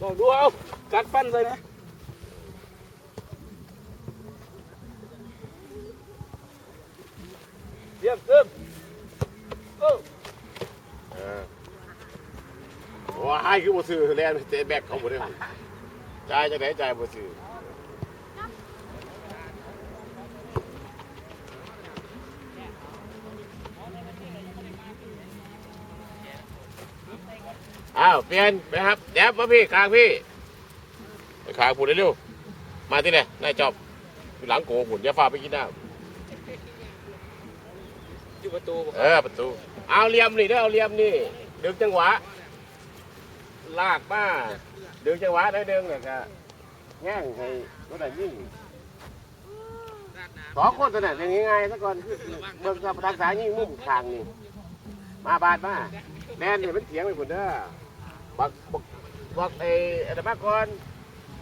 บอกดูเอากัดฟันเลยนะเยี่ยมเติมโอ้เออว้ายคือบ่ซื้อแลนเตะแบกเขาบ่ได้จ่ายจังได๋จ่ายบ่ซื้อ อ้าวเปลี่ยนไปครับแดบมาพี่คางพี่ไปคางพูดเร็วๆมาที่ไหนนายจอบอยู่หลังโกหุ่นอย่าฟ้าไปกินน้ำอยู่ประตูบ่เออประตูเอาเหลี่ยมนี่เด้อเอาเหลี่ยมนี่ดึงจังหวะลากมาดึงจังหวะได้ดึงเนี่ยก็แง่งให้ก็ได้ยิ่งสองคนตัวนั้นเป็นยังไงซะก่อนเบิ่งกับทางสายยิ่งมุมทางนี่มาบาดมาแน่นนี่มันเถียงไปหมดเด้อ บักบักบักไอ้อะไรมาก่อน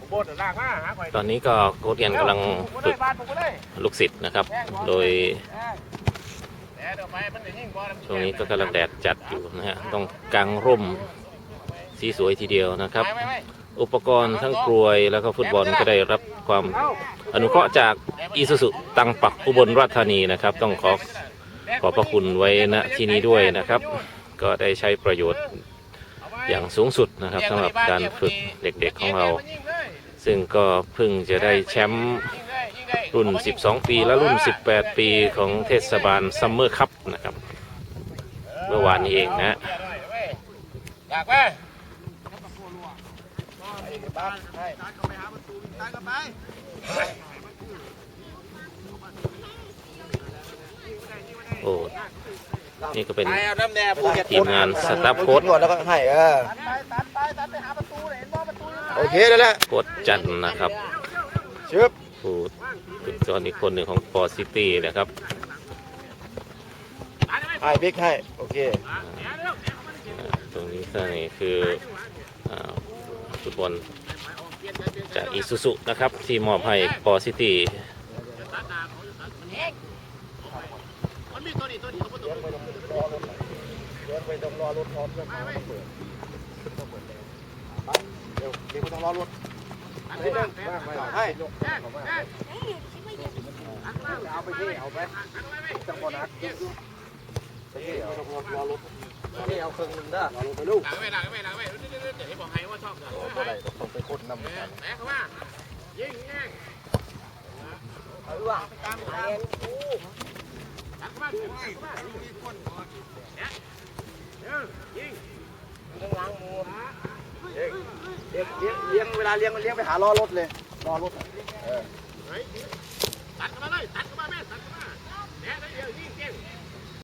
โบดลากมาหาข่อยตอนนี้ก็โค้ชเรียนกำลังฝึฝึกกบาดผมก็ได้ลูกศิษย์นะครับ โดยแน่เดี๋ยวไปมันจะยิ่งบ่ช่วงนี้ก็กำลังแดดจัดอยู่นะฮะต้องกางร่มสีสวยทีเดียวนะครับไปไปไปอุปกรณ์ทั้งกลวยแล้วก็ฟุตบอลก็ได้รับความเอ้าอนุเคราะห์จากอีสุสุตังปักอุบลราชธานีนะครับ ต้องขอขอบพระคุณไว้ณที่นี้ด้วยนะครับ ก็ได้ใช้ประโยชน์ อย่างสูงสุดนะครับสำหรับการฝึกเด็กๆของเรา ซึ่งก็เพิ่งจะได้แชมป์รุ่น 12 ปีและรุ่น 18 ปีของเทศบาลซัมเมอร์คัพนะครับเมื่อวานนี้เองนะอยากไหมโอ้ นี่ก็เป็นไปเอาน้ำแดงผู้เก็บทีมงานสตาฟโค้ดนวดแล้วก็ให้เออโอเคแล้วแหละโค้ดจันทร์นะครับชึบผู้ฝึกสอนอีกคนหนึ่งของปอซิตี้นะครับให้บิ๊กให้โอเคอ่าตรงนี้ก็นี่คืออ่าฟุตบอลจากอีซูซุนะครับ ที่มอบให้ปอซิตี้เดี๋ยว ไปต้องรอรถพร้อมจะมาเปิดเดี๋ยวเดี๋ยวต้องรอรถให้ให้เอาไปที่เอาไปจังบอนักไปที่เอารอรถนี่เอาเครื่องนึงเด้อรอรถไปลูกหลังไม่หลังไม่หลังไม่เดี๋ยวให้บอกให้ว่าชอบกันโอ้ได้ต้องไปคนนำกันแหมเข้ามายิงยิงเอาล่ะหลังเข้ามาหลังเข้ามายิงยิงล้างมือ เลี้ยงเลี้ยงเลี้ลาเลี้ยงมันเลี้ยงไปหาล้อรถเลยล้อรถตัดเข้ามาเลย ตัดเข้ามาแม่ตัดเข้ามาแหน่ได้เดียวยิ่งเก่ง